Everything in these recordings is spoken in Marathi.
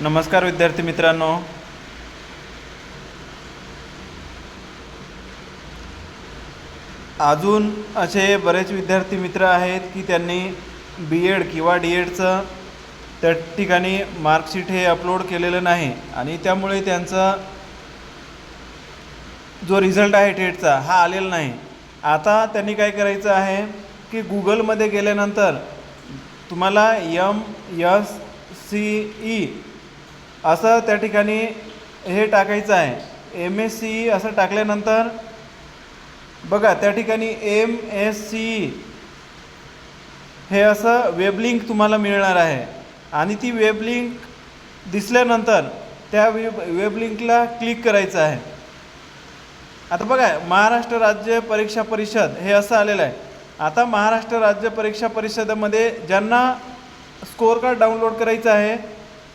नमस्कार विद्यार्थी मित्रांनो. अजून असे बरेच विद्यार्थी मित्र आहेत की त्यांनी बी एड किंवा डी एडचं त्या ठिकाणी मार्कशीट हे अपलोड केलेलं नाही आणि त्यामुळे त्यांचा जो रिझल्ट आहे टेटचा हा आलेला नाही. आता त्यांनी काय करायचं आहे की गुगलमध्ये गेल्यानंतर तुम्हाला यम यस सी ई असं त्या ठिकाणी हे टाकायचं आहे. एम एस सी ई असं टाकल्यानंतर बघा त्या ठिकाणी एम एस सी ई हे असं वेबलिंक तुम्हाला मिळणार आहे. आणि ती वेबलिंक दिसल्यानंतर त्या वेब वेबलिंकला क्लिक करायचं आहे. आता बघा महाराष्ट्र राज्य परीक्षा परिषद हे असं आलेलं आहे. आता महाराष्ट्र राज्य परीक्षा परिषदेमध्ये ज्यांना स्कोअर कार्ड डाउनलोड करायचं आहे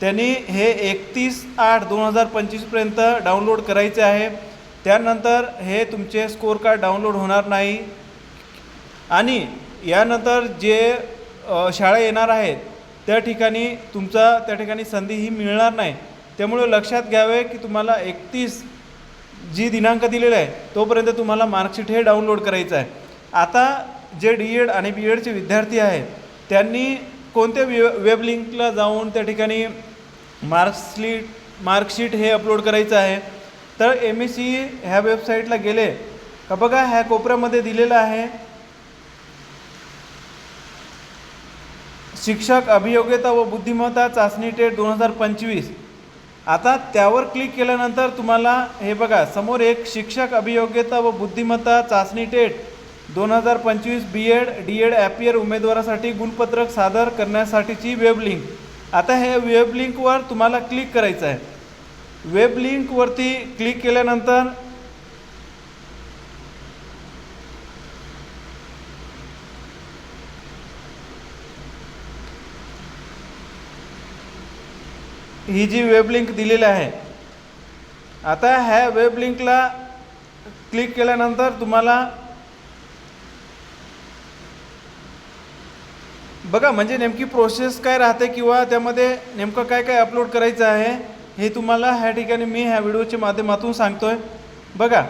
त्यांनी हे एकतीस आठ दोन हजार पंचवीसपर्यंत डाउनलोड करायचे आहे. त्यानंतर हे तुमचे स्कोअर कार्ड डाउनलोड होणार नाही. आणि यानंतर जे शाळा येणार आहेत त्या ठिकाणी तुमचा त्या ठिकाणी संधी ही मिळणार नाही. त्यामुळे लक्षात घ्यावे की तुम्हाला एकतीस जी दिनांक दिलेला आहे तोपर्यंत तुम्हाला मार्कशीट हे डाउनलोड करायचं आहे. आता जे डी एड आणि बी एडचे विद्यार्थी आहेत त्यांनी कोणत्या वे वेब लिंकला जाऊन त्या ठिकाणी मार्कशीट मार्कशीट हे अपलोड करायचं आहे? तर एम एस सी ह्या वेबसाईटला गेले. का बघा ह्या कोपऱ्यामध्ये दिलेलं आहे शिक्षक अभियोग्यता व बुद्धिमत्ता चाचणी टेट दोन हजार पंचवीस. आता त्यावर क्लिक केल्यानंतर तुम्हाला हे बघा समोर एक शिक्षक अभियोग्यता व बुद्धिमत्ता चाचणी टेट दोन हजार पंचवीस B Ed D Ed appear उमेदवारासाठी गुणपत्रक सादर करण्यासाठीची वेब लिंक आता हे वेब लिंकवर तुम्हाला क्लिक करायचं आहे. वेब लिंकवरती क्लिक केल्यानंतर ही जी वेब लिंक दिलेली आहे आता ह्या वेब लिंकला क्लिक केल्यानंतर तुम्हाला बघा म्हणजे नेमकी प्रोसेस काय राहते किंवा त्यामध्ये नेमकं काय काय अपलोड करायचं आहे हे तुम्हाला ह्या ठिकाणी मी ह्या व्हिडिओच्या माध्यमातून सांगतोय. बघा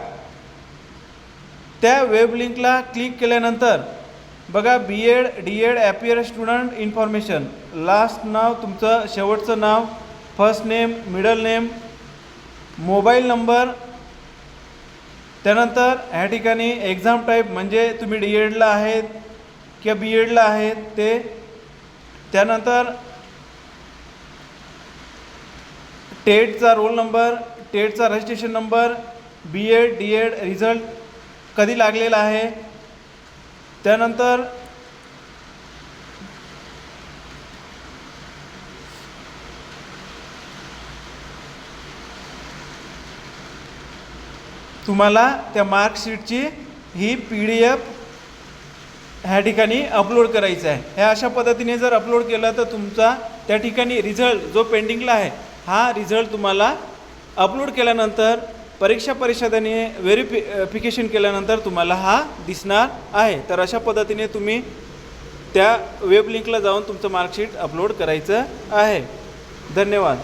त्या वेब लिंकला क्लिक केल्यानंतर बघा B Ed D Ed appear student information last नाव तुमचं शेवटचं नाव first name middle name mobile number त्यानंतर ह्या ठिकाणी एक्झाम टाईप म्हणजे तुम्ही डी एडला आहेत किंवा बी एडला आहेत ते त्यानंतर टेटचा roll number टेटचा registration number B Ed D Ed result कधी लागलेला आहे? त्यानंतर तुम्हाला त्या मार्कशीटची ही पी डी एफ ह्या ठिकाणी अपलोड करायचं आहे. ह्या अशा पद्धतीने जर अपलोड केलं तर तुमचा त्या ठिकाणी रिझल्ट जो पेंडिंगला आहे हा रिझल्ट तुम्हाला अपलोड केल्यानंतर परीक्षा परिषदेने व्हेरिफिकेशन केल्यानंतर तुम्हाला हा दिसणार आहे. तर अशा पद्धतीने तुम्ही त्या वेब लिंकला जाऊन तुमचं मार्कशीट अपलोड करायचं आहे. धन्यवाद.